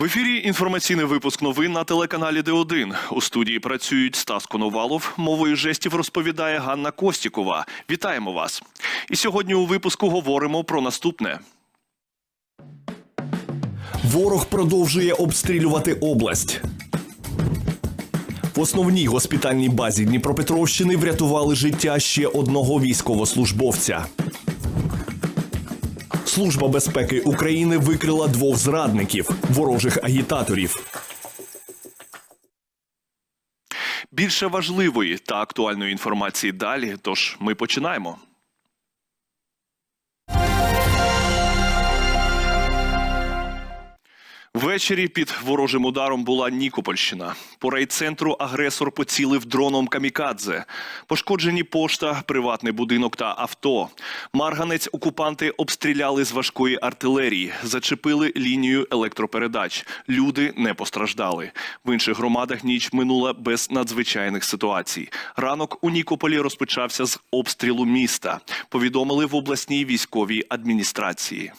В ефірі інформаційний випуск новин на телеканалі Д1. У студії працюють Стас Коновалов. Мовою жестів розповідає Ганна Костікова. Вітаємо вас. І сьогодні у випуску говоримо про наступне. Ворог продовжує обстрілювати область. В основній госпітальній базі Дніпропетровщини врятували життя ще одного військовослужбовця. Служба безпеки України викрила двох зрадників ворожих агітаторів. Більше важливої та актуальної інформації далі. Тож ми починаємо. Ввечері під ворожим ударом була Нікопольщина. По райцентру агресор поцілив дроном камікадзе. Пошкоджені пошта, приватний будинок та авто. Марганець окупанти обстріляли з важкої артилерії, зачепили лінію електропередач. Люди не постраждали. В інших громадах ніч минула без надзвичайних ситуацій. Ранок у Нікополі розпочався з обстрілу міста. Повідомили в обласній військовій адміністрації.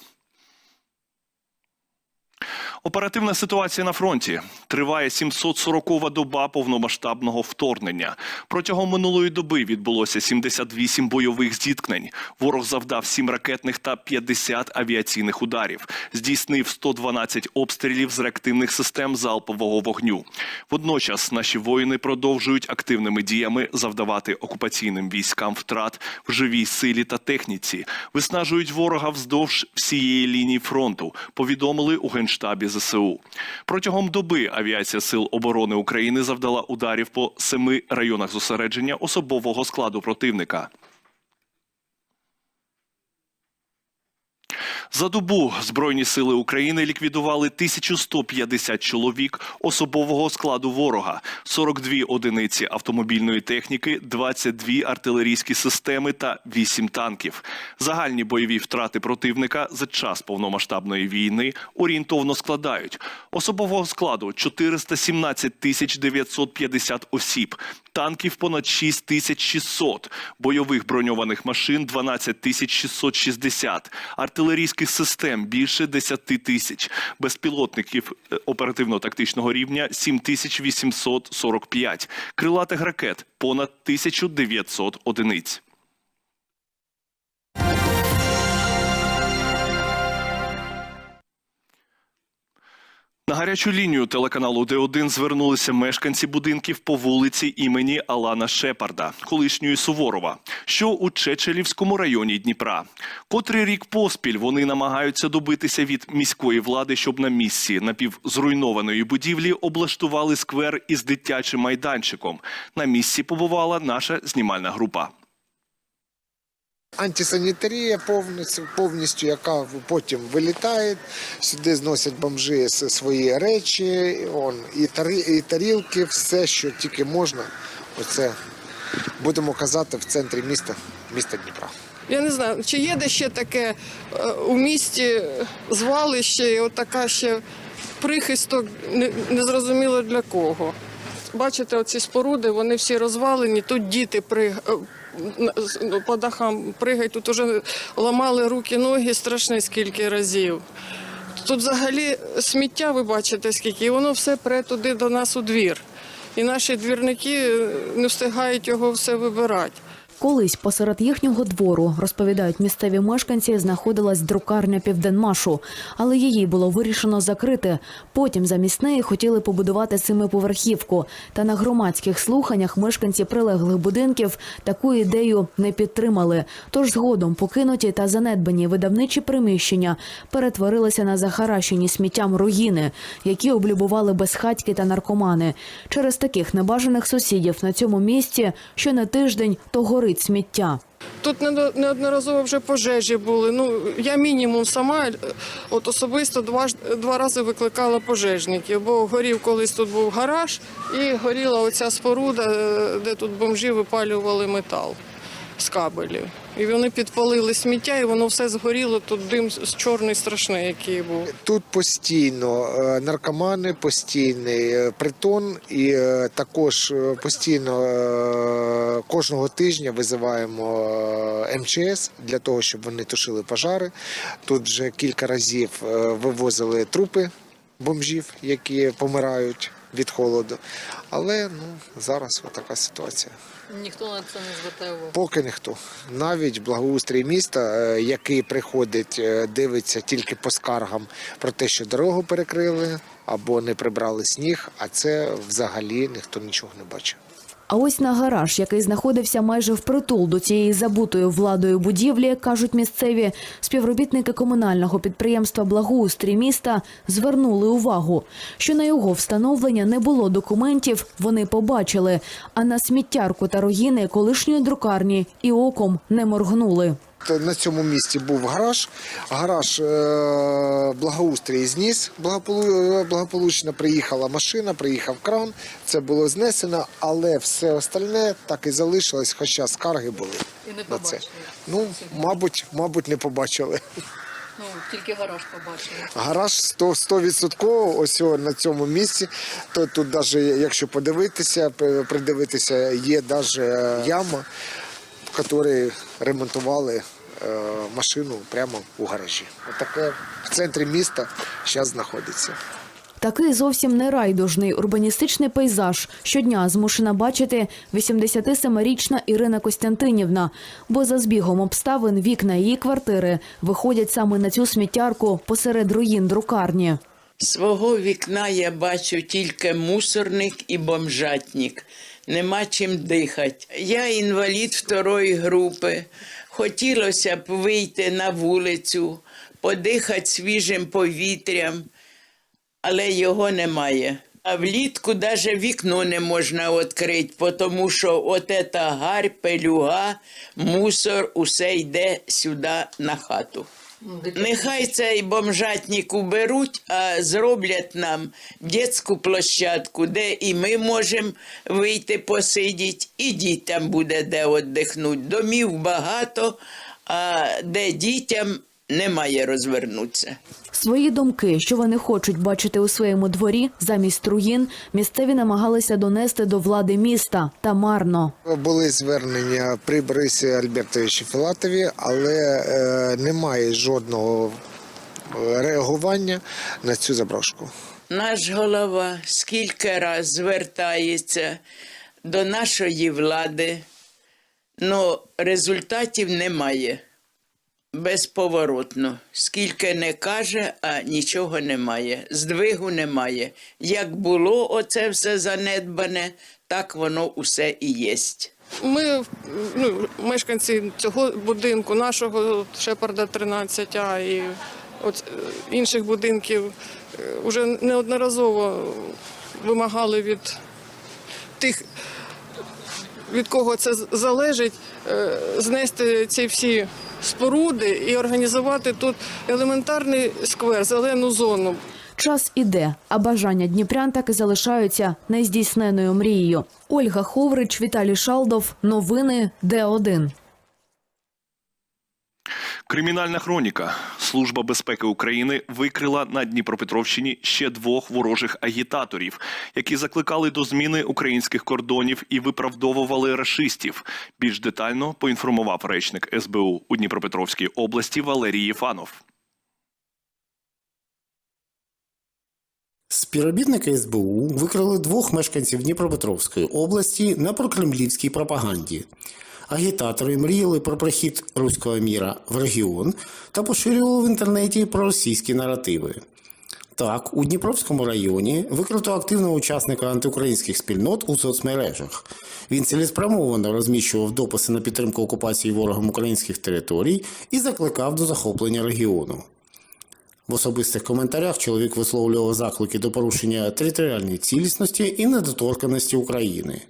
Оперативна ситуація на фронті триває 740-ва доба повномасштабного вторгнення. Протягом минулої доби відбулося 78 бойових зіткнень. Ворог завдав 7 ракетних та 50 авіаційних ударів. Здійснив 112 обстрілів з реактивних систем залпового вогню. Водночас наші воїни продовжують активними діями завдавати окупаційним військам втрат в живій силі та техніці. Виснажують ворога вздовж всієї лінії фронту. Повідомили у генштабі ЗСУ. Протягом доби авіація сил оборони України завдала ударів по семи районах зосередження особового складу противника. За добу Збройні сили України ліквідували 1150 чоловік особового складу ворога, 42 одиниці автомобільної техніки, 22 артилерійські системи та 8 танків. Загальні бойові втрати противника за час повномасштабної війни орієнтовно складають особового складу 417 тисяч 950 осіб, танків понад 6600, бойових броньованих машин 12 тисяч 660, артилерійських систем більше 10 тисяч, безпілотників е, оперативно-тактичного рівня 7845, крилатих ракет понад 1900 одиниць. На гарячу лінію телеканалу Д1 звернулися мешканці будинків по вулиці імені Алана Шепарда, колишньої Суворова, що у Чечелівському районі Дніпра. Котрий рік поспіль вони намагаються добитися від міської влади, щоб на місці напівзруйнованої будівлі облаштували сквер із дитячим майданчиком. На місці побувала наша знімальна група. Антисанітарія повністю, повністю, яка потім вилітає. Сюди зносять бомжи свої речі, он, і, тарі, і тарілки, все, що тільки можна. Оце будемо казати в центрі міста, міста Дніпра. Я не знаю, чи є де ще таке е, у місті звалище, і отака ще прихисток, незрозуміло для кого. Бачите, оці споруди, вони всі розвалені, тут діти при, е, по дахам пригають, тут вже ламали руки, ноги страшне скільки разів. Тут взагалі сміття, ви бачите, скільки, і воно все пре туди до нас у двір. І наші двірники е, не встигають його все вибирати. Колись посеред їхнього двору, розповідають місцеві мешканці, знаходилась друкарня Південмашу, але її було вирішено закрити. Потім замість неї хотіли побудувати семиповерхівку. Та на громадських слуханнях мешканці прилеглих будинків таку ідею не підтримали. Тож згодом покинуті та занедбані видавничі приміщення перетворилися на захаращені сміттям руїни, які облюбували безхатьки та наркомани. Через таких небажаних сусідів на цьому місці що на тиждень то горить сміття. Тут не- неодноразово вже пожежі були. Ну я мінімум сама е, от особисто два два рази викликала пожежників, бо горів колись тут був гараж, і горіла оця споруда, е, де тут бомжі випалювали метал з кабелів. І вони підпалили сміття, і воно все згоріло. Тут дим чорний страшний, який був. Тут постійно е, наркомани, постійний е, притон, і е, також постійно кожного тижня визиваємо МЧС для того, щоб вони тушили пожари. Тут вже кілька разів вивозили трупи бомжів, які помирають від холоду. Але ну, зараз така ситуація. Ніхто на це не звертає увагу. Поки ніхто. Навіть благоустрій міста, е, який приходить, е, дивиться тільки по скаргам про те, що дорогу перекрили або не прибрали сніг, а це взагалі ніхто нічого не бачив. А ось на гараж, який знаходився майже впритул до цієї забутої владою будівлі, кажуть місцеві співробітники комунального підприємства Благоустрій міста звернули увагу, що на його встановлення не було документів. Вони побачили, а на сміттярку та руїни колишньої друкарні і оком не моргнули. На цьому місці був гараж. Гараж е, благоустрій зніс. Благополучно приїхала машина, приїхав кран. Це було знесено, але все остальне так і залишилось, хоча скарги були І не на це. Ну, мабуть, мабуть, не побачили. Ну, тільки гараж побачили. Гараж 100%, 100% ось на цьому місці. То тут навіть, якщо подивитися, придивитися, є навіть яма, в якій ремонтували е, машину прямо у гаражі. Отаке в центрі міста зараз знаходиться. Такий зовсім не райдужний урбаністичний пейзаж щодня змушена бачити 87-річна Ірина Костянтинівна, бо за збігом обставин вікна її квартири виходять саме на цю сміттярку посеред руїн друкарні. Свого вікна я бачу тільки мусорник і бомжатник. Нема чим дихати. Я інвалід второї групи. Хотілося б вийти на вулицю, подихати свіжим повітрям, але його немає. А влітку навіть вікно не можна відкрити, тому що от ета гарь, пелюга, мусор, усе йде сюди на хату. Нехай цей бомжатник уберуть, а зроблять нам дитячу площадку, де і ми можемо вийти посидіти, і дітям буде де віддихнути. Домів багато, а де дітям немає розвернутися. Свої думки, що вони хочуть бачити у своєму дворі замість руїн, місцеві намагалися донести до влади міста та марно. Були звернення при Борисі Альбертовичі Філатові, але е, немає жодного е, реагування на цю заброшку. Наш голова скільки раз звертається до нашої влади, але результатів немає. Безповоротно. Скільки не каже, а нічого немає. Здвигу немає. Як було оце все занедбане, так воно усе і єсть. Ми, ну, мешканці цього будинку, нашого Шепарда 13А і от е, інших будинків, вже неодноразово вимагали від тих, від кого це залежить, е, знести ці всі споруди і організувати тут елементарний сквер, зелену зону. Час іде, а бажання дніпрян так і залишаються нездійсненою мрією. Ольга Ховрич, Віталій Шалдов. Новини Д1. Кримінальна хроніка. Служба безпеки України викрила на Дніпропетровщині ще двох ворожих агітаторів, які закликали до зміни українських кордонів і виправдовували рашистів. Більш детально поінформував речник СБУ у Дніпропетровській області Валерій Єфанов. Співробітники СБУ викрили двох мешканців Дніпропетровської області на прокремлівській пропаганді. Агітатори мріяли про прихід руського міра в регіон та поширювали в інтернеті проросійські наративи. Так, у Дніпровському районі викрито активного учасника антиукраїнських спільнот у соцмережах. Він цілеспрямовано розміщував дописи на підтримку окупації ворогом українських територій і закликав до захоплення регіону. В особистих коментарях чоловік висловлював заклики до порушення територіальної цілісності і недоторканості України.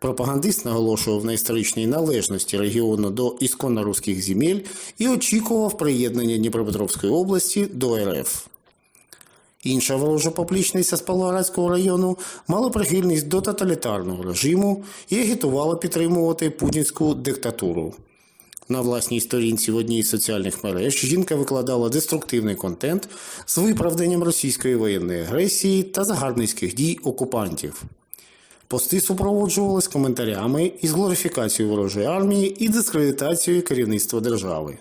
Пропагандист наголошував на історичній належності регіону до ісконно руських земель і очікував приєднання Дніпропетровської області до РФ. Інша ворожа поплічниця з Павлоградського району мала прихильність до тоталітарного режиму і агітувала підтримувати путінську диктатуру. На власній сторінці в одній з соціальних мереж жінка викладала деструктивний контент з виправданням російської воєнної агресії та загарбницьких дій окупантів. Пости супроводжувались коментарями із глорифікацією ворожої армії і дискредитацією керівництва держави.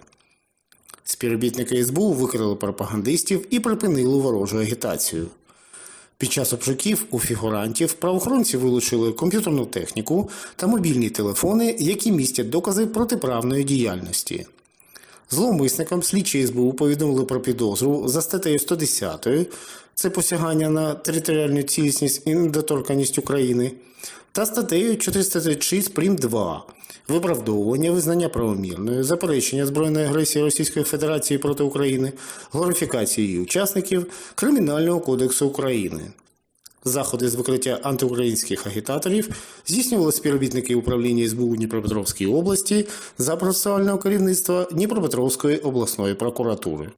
Співробітники СБУ викрили пропагандистів і припинили ворожу агітацію. Під час обшуків у фігурантів правоохоронці вилучили комп'ютерну техніку та мобільні телефони, які містять докази протиправної діяльності. Зловмисникам слідчі СБУ повідомили про підозру за статтею 110 це посягання на територіальну цілісність і недоторканність України, та статтею 436 прим. 2 виправдовування, визнання правомірною, заперечення збройної агресії Російської Федерації проти України, глорифікації її учасників Кримінального кодексу України. Заходи з викриття антиукраїнських агітаторів здійснювали співробітники управління СБУ Дніпропетровської області за процесуального керівництва Дніпропетровської обласної прокуратури.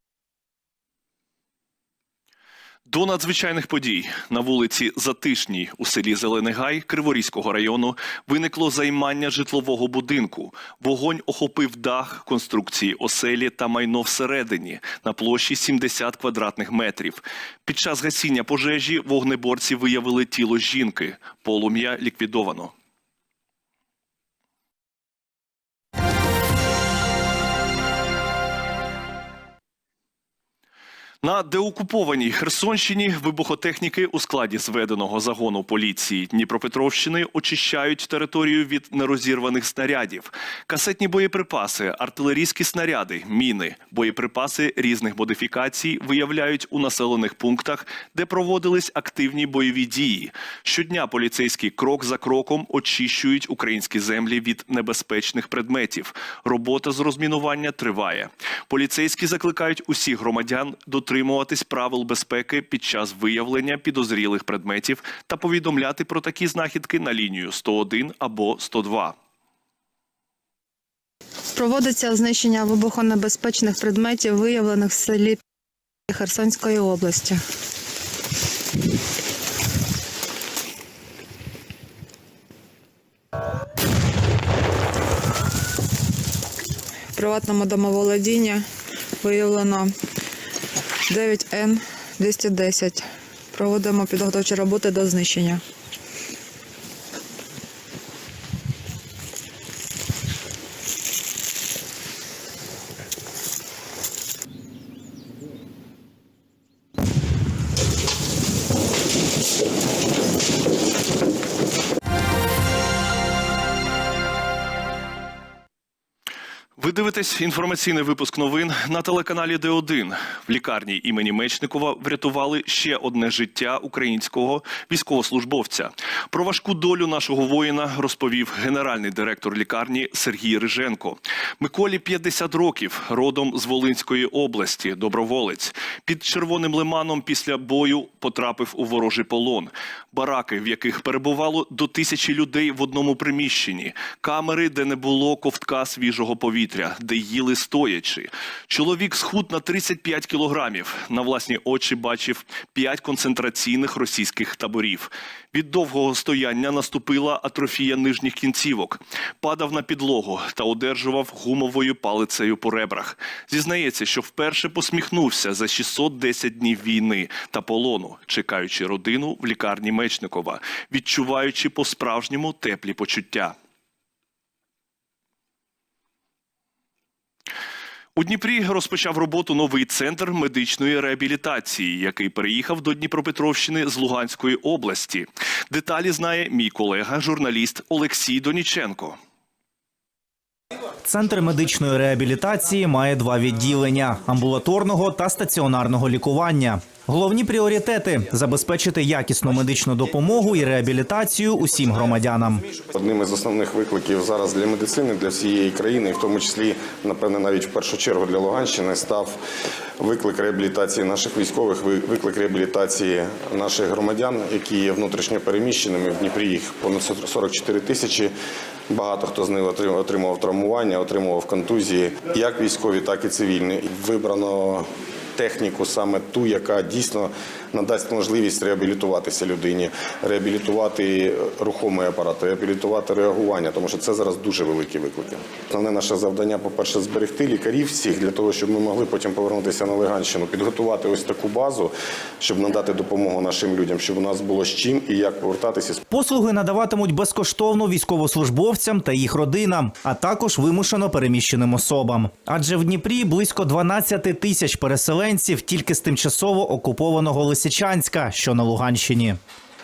До надзвичайних подій на вулиці Затишній у селі Зелений Гай Криворізького району виникло займання житлового будинку. Вогонь охопив дах конструкції оселі та майно всередині на площі 70 квадратних метрів. Під час гасіння пожежі вогнеборці виявили тіло жінки. Полум'я ліквідовано. На деокупованій Херсонщині вибухотехніки у складі зведеного загону поліції Дніпропетровщини очищають територію від нерозірваних снарядів, касетні боєприпаси, артилерійські снаряди, міни, боєприпаси різних модифікацій виявляють у населених пунктах, де проводились активні бойові дії. Щодня поліцейські крок за кроком очищують українські землі від небезпечних предметів. Робота з розмінування триває. Поліцейські закликають усіх громадян дотримуватись правил безпеки під час виявлення підозрілих предметів та повідомляти про такі знахідки на лінію 101 або 102. Проводиться знищення вибухонебезпечних предметів, виявлених в селі Херсонської області. В приватному домоволодінні виявлено 9Н 210. Проводимо підготовчі роботи до знищення. Дивитесь інформаційний випуск новин на телеканалі Д1. В лікарні імені Мечникова врятували ще одне життя українського військовослужбовця. Про важку долю нашого воїна розповів генеральний директор лікарні Сергій Риженко. Миколі 50 років, родом з Волинської області, доброволець. Під червоним лиманом після бою потрапив у ворожий полон. Бараки, в яких перебувало до тисячі людей в одному приміщенні, камери, де не було ковтка свіжого повітря, де їли стоячи. Чоловік схуд на 35 кілограмів. На власні очі бачив 5 концентраційних російських таборів. Від довгого стояння наступила атрофія нижніх кінцівок. Падав на підлогу та одержував гумовою палицею по ребрах. Зізнається, що вперше посміхнувся за 610 днів війни та полону, чекаючи родину в лікарні Мечникова, відчуваючи по-справжньому теплі почуття. У Дніпрі розпочав роботу новий центр медичної реабілітації, який переїхав до Дніпропетровщини з Луганської області. Деталі знає мій колега, журналіст Олексій Доніченко. Центр медичної реабілітації має два відділення: амбулаторного та стаціонарного лікування. Головні пріоритети забезпечити якісну медичну допомогу і реабілітацію усім громадянам. Одним із основних викликів зараз для медицини, для всієї країни, і в тому числі, напевне, навіть в першу чергу для Луганщини, став виклик реабілітації наших військових, ви- виклик реабілітації наших громадян, які є внутрішньо переміщеними. В Дніпрі їх понад 44 тисячі. Багато хто з них отрим- отримував травмування, отримував контузії, як військові, так і цивільні. Вибрано техніку, саме ту, яка дійсно надасть можливість реабілітуватися людині, реабілітувати рухомий апарат, реабілітувати реагування, тому що це зараз дуже великі виклики. Основне наше завдання, по-перше, зберегти лікарів всіх для того, щоб ми могли потім повернутися на Луганщину, підготувати ось таку базу, щоб надати допомогу нашим людям, щоб у нас було з чим і як повертатися. Послуги надаватимуть безкоштовно військовослужбовцям та їх родинам, а також вимушено переміщеним особам. Адже в Дніпрі близько 12 тисяч переселенців тільки з тимчасово окупованого Лисичанська, що на Луганщині.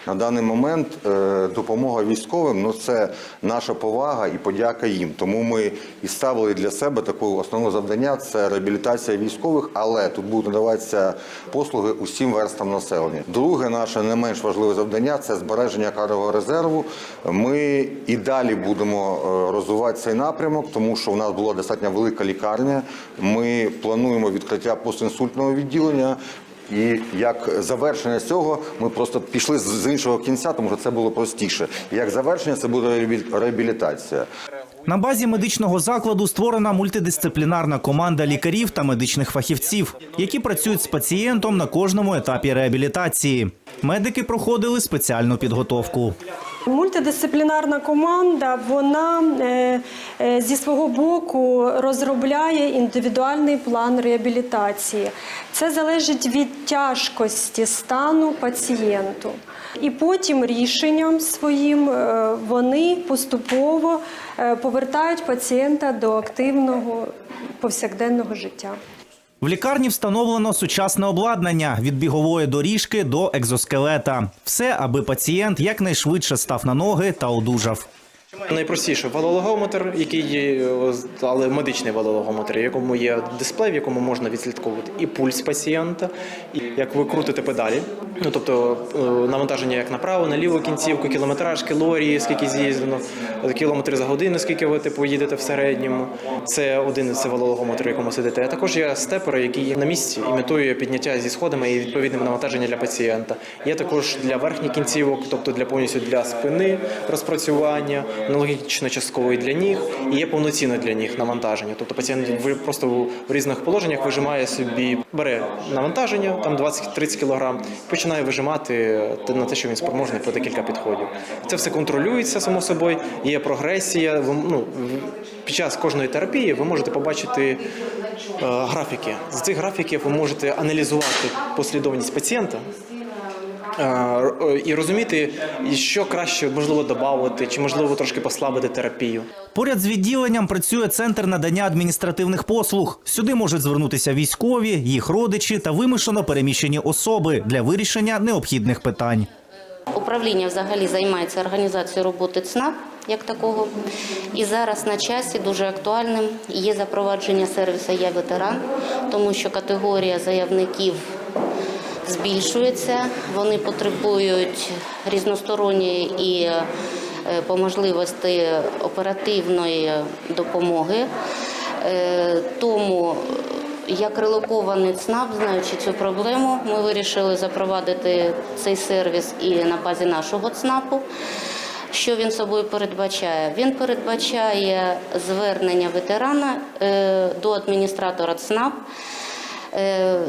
На даний момент е, допомога військовим ну це наша повага і подяка їм. Тому ми і ставили для себе таке основне завдання це реабілітація військових, але тут будуть надаватися послуги усім верстам населення. Друге, наше не менш важливе завдання це збереження кадрового резерву. Ми і далі будемо е, розвивати цей напрямок, тому що в нас була достатньо велика лікарня. Ми плануємо відкриття постінсультного відділення. І як завершення цього ми просто пішли з- іншого кінця, тому що це було простіше. Як завершення це буде реабілі- реабілітація. На базі медичного закладу створена мультидисциплінарна команда лікарів та медичних фахівців, які працюють з пацієнтом на кожному етапі реабілітації. Медики проходили спеціальну підготовку. Мультидисциплінарна команда вона е, е, зі свого боку розробляє індивідуальний план реабілітації. Це залежить від тяжкості стану пацієнту. І потім рішенням своїм е, вони поступово повертають пацієнта до активного повсякденного життя. В лікарні встановлено сучасне обладнання від бігової доріжки до екзоскелета. Все, аби пацієнт якнайшвидше став на ноги та одужав. Найпростіше валологометр, який е, але медичний валологометр, якому є дисплей, в якому можна відслідковувати і пульс пацієнта, і як ви крутите педалі. Ну тобто е, навантаження як на праву, на ліву кінцівку, кілометраж, калорії, скільки з'їздено, кілометри за годину, скільки ви типу їдете в середньому. Це один це валологометр, в якому сидите. А також є степери, який на місці імітує підняття зі сходами і відповідним навантаження для пацієнта. Є також для верхніх кінцівок, тобто для повністю для спини розпрацювання, аналогічно частково для ніг, і є повноцінне для ніг навантаження. Тобто пацієнт просто в різних положеннях вижимає собі, бере навантаження, там 20-30 кг, починає вижимати на те, що він спроможний по декілька підходів. Це все контролюється само собою. Є прогресія. Ну, під час кожної терапії ви можете побачити е, графіки. З цих графіків ви можете аналізувати послідовність пацієнта. Е, І розуміти, що краще можливо додати, чи можливо трошки послабити терапію. Поряд з відділенням працює центр надання адміністративних послуг. Сюди можуть звернутися військові, їх родичі та вимушено переміщені особи для вирішення необхідних питань. Управління взагалі займається організацією роботи ЦНАП як такого. І зараз на часі дуже актуальним є запровадження сервісу «Я ветеран», тому що категорія заявників збільшується. Вони потребують різносторонньої і е, по можливості оперативної допомоги. Е, Тому як релокований ЦНАП, знаючи цю проблему, ми вирішили запровадити цей сервіс і на базі нашого ЦНАПу. Що він собою передбачає? Він передбачає звернення ветерана е, до адміністратора ЦНАП. Е,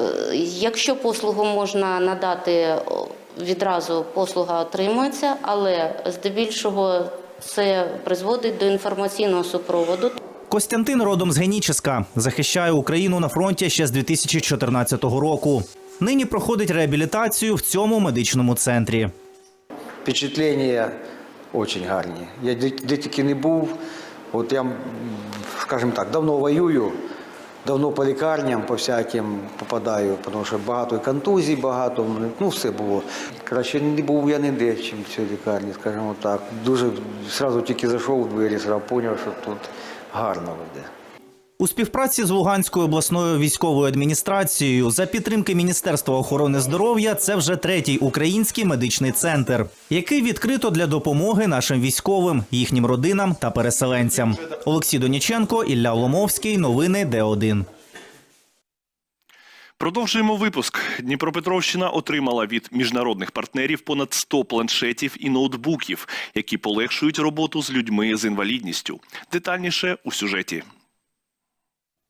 Якщо послугу можна надати відразу, послуга отримується, але здебільшого це призводить до інформаційного супроводу. Костянтин родом з Геніческа захищає Україну на фронті ще з 2014 року. Нині проходить реабілітацію в цьому медичному центрі. Впечатлення дуже гарні. Я де, тільки не був. От я, скажімо так, давно воюю, давно по лікарням, по всяким попадаю, тому що багато і контузій, багато, ну все було. Краще не був я ніде, чим в цій лікарні, скажімо так. Дуже одразу тільки зайшов у двері, одразу зрозумів, що тут гарно буде. У співпраці з Луганською обласною військовою адміністрацією за підтримки Міністерства охорони здоров'я це вже третій український медичний центр, який відкрито для допомоги нашим військовим, їхнім родинам та переселенцям. Олексій Доніченко, Ілля Ломовський. Новини Д1. Продовжуємо випуск. Дніпропетровщина отримала від міжнародних партнерів понад 100 планшетів і ноутбуків, які полегшують роботу з людьми з інвалідністю. Детальніше у сюжеті.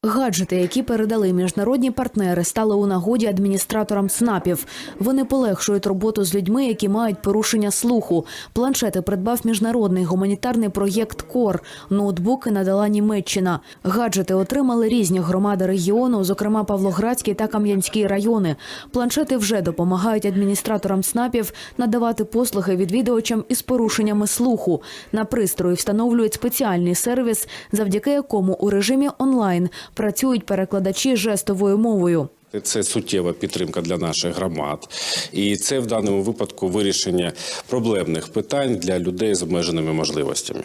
Гаджети, які передали міжнародні партнери, стали у нагоді адміністраторам ЦНАПів. Вони полегшують роботу з людьми, які мають порушення слуху. Планшети придбав міжнародний гуманітарний проєкт КОР. Ноутбуки надала Німеччина. Гаджети отримали різні громади регіону, зокрема Павлоградський та Кам'янський райони. Планшети вже допомагають адміністраторам ЦНАПів надавати послуги відвідувачам із порушеннями слуху. На пристрої встановлюють спеціальний сервіс, завдяки якому у режимі онлайн працюють перекладачі жестовою мовою. Це суттєва підтримка для наших громад, і це в даному випадку вирішення проблемних питань для людей з обмеженими можливостями.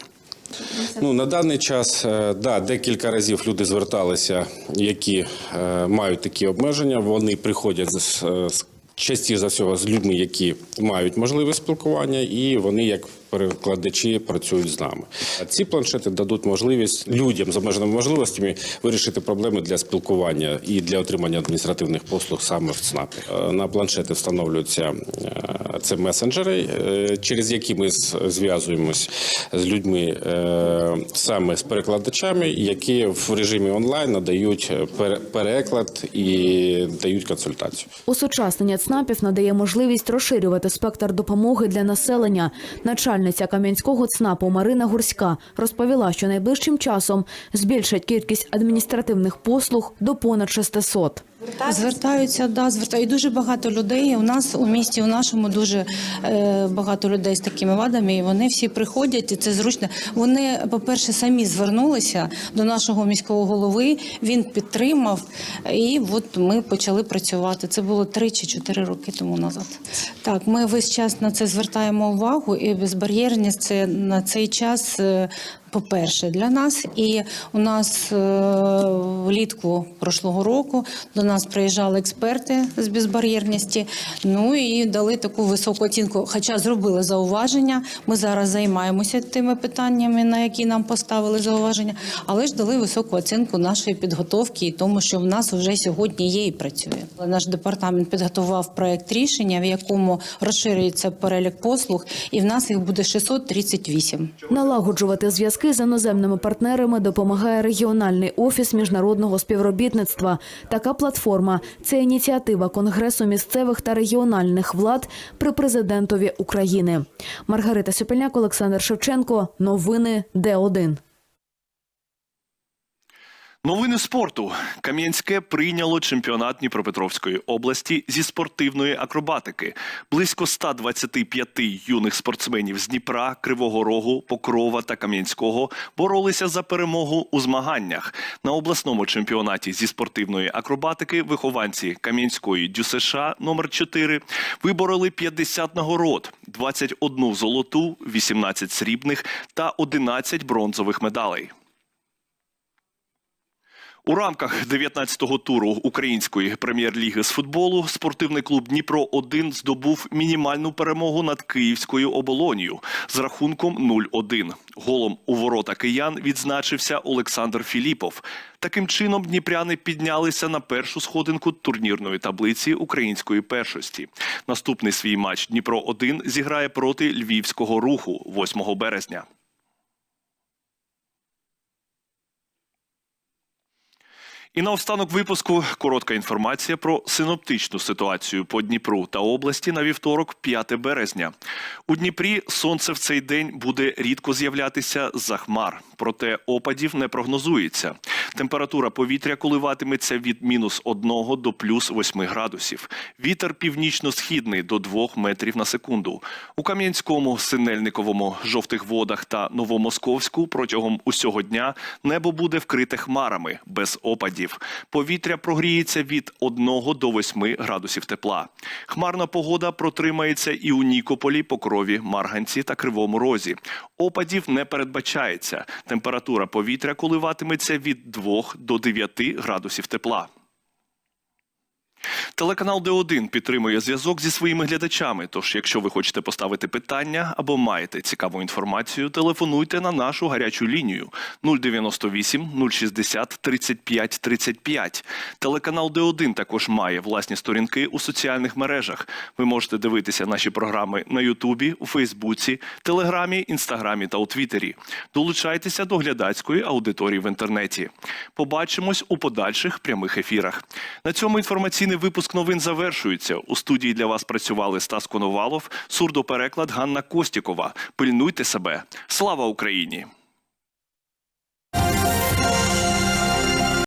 Ну на даний час е, да, декілька разів люди зверталися, які е, мають такі обмеження. Вони приходять з, е, з частіше за всього з людьми, які мають можливість спілкування, і вони як перекладачі працюють з нами. А ці планшети дадуть можливість людям з обмеженими можливостями вирішити проблеми для спілкування і для отримання адміністративних послуг саме в ЦНАПі. Е, На планшети встановлюються е, це месенджери, е, через які ми зв'язуємось з людьми саме з перекладачами, які в режимі онлайн надають пере- переклад і дають консультацію. Усучаснення ЦНАПів надає можливість розширювати спектр допомоги для населення. Начальниця Кам'янського ЦНАПу Марина Гурська розповіла, що найближчим часом збільшать кількість адміністративних послуг до понад 600. Звертаються, да, звертають. І дуже багато людей. У нас у місті, у нашому дуже е, багато людей з такими вадами. І вони всі приходять, і це зручно. Вони, по-перше, самі звернулися до нашого міського голови. Він підтримав, і от ми почали працювати. Це було 3 чи 4 роки тому назад. Так, ми весь час на це звертаємо увагу, і безбар'єрність це на цей час. По-перше, для нас, і у нас е, влітку прошлого року до нас приїжджали експерти з безбар'єрності. Ну і дали таку високу оцінку. Хоча зробили зауваження. Ми зараз займаємося тими питаннями, на які нам поставили зауваження, але ж дали високу оцінку нашої підготовки і тому, що в нас вже сьогодні є і працює. Наш департамент підготував проект рішення, в якому розширюється перелік послуг, і в нас їх буде 638. Налагоджувати зв'язки з іноземними партнерами допомагає регіональний офіс міжнародного співробітництва. Така платформа це ініціатива Конгресу місцевих та регіональних влад при президентові України. Маргарита Сюпельняк, Олександр Шевченко. Новини Д1. Новини спорту. Кам'янське прийняло чемпіонат Дніпропетровської області зі спортивної акробатики. Близько 125 юних спортсменів з Дніпра, Кривого Рогу, Покрова та Кам'янського боролися за перемогу у змаганнях. На обласному чемпіонаті зі спортивної акробатики вихованці Кам'янської ДЮСШ номер 4 вибороли 50 нагород, 21 золоту, 18 срібних та 11 бронзових медалей. У рамках 19-го туру української прем'єр-ліги з футболу спортивний клуб Дніпро 1 здобув мінімальну перемогу над Київською оболонію з рахунком 0-1. Голом у ворота киян відзначився Олександр Філіпов. Таким чином дніпряни піднялися на першу сходинку турнірної таблиці української першості. Наступний свій матч Дніпро 1 зіграє проти львівського руху 8 березня. І наостанок випуску коротка інформація про синоптичну ситуацію по Дніпру та області на вівторок, 5 березня. У Дніпрі сонце в цей день буде рідко з'являтися за хмар, проте опадів не прогнозується. Температура повітря коливатиметься від мінус 1 до плюс 8 градусів. Вітер північно-східний до 2 метрів на секунду. У Кам'янському, Синельниковому, Жовтих Водах та Новомосковську протягом усього дня небо буде вкрите хмарами без опадів. Повітря прогріється від 1 до 8 градусів тепла. Хмарна погода протримається і у Нікополі, Покрові, Марганці та Кривому Розі. Опадів не передбачається. Температура повітря коливатиметься від 2 до 9 градусів тепла. Телеканал Д1 підтримує зв'язок зі своїми глядачами. Тож, якщо ви хочете поставити питання або маєте цікаву інформацію, телефонуйте на нашу гарячу лінію 098 060 35 35. Телеканал Д1 також має власні сторінки у соціальних мережах. Ви можете дивитися наші програми на Ютубі, у Фейсбуці, Телеграмі, Інстаграмі та у Твіттері. Долучайтеся до глядацької аудиторії в інтернеті. Побачимось у подальших прямих ефірах. На цьому інформаційний випуск новин завершується. У студії для вас працювали Стас Коновалов, сурдопереклад Ганна Костікова. Пильнуйте себе. Слава Україні!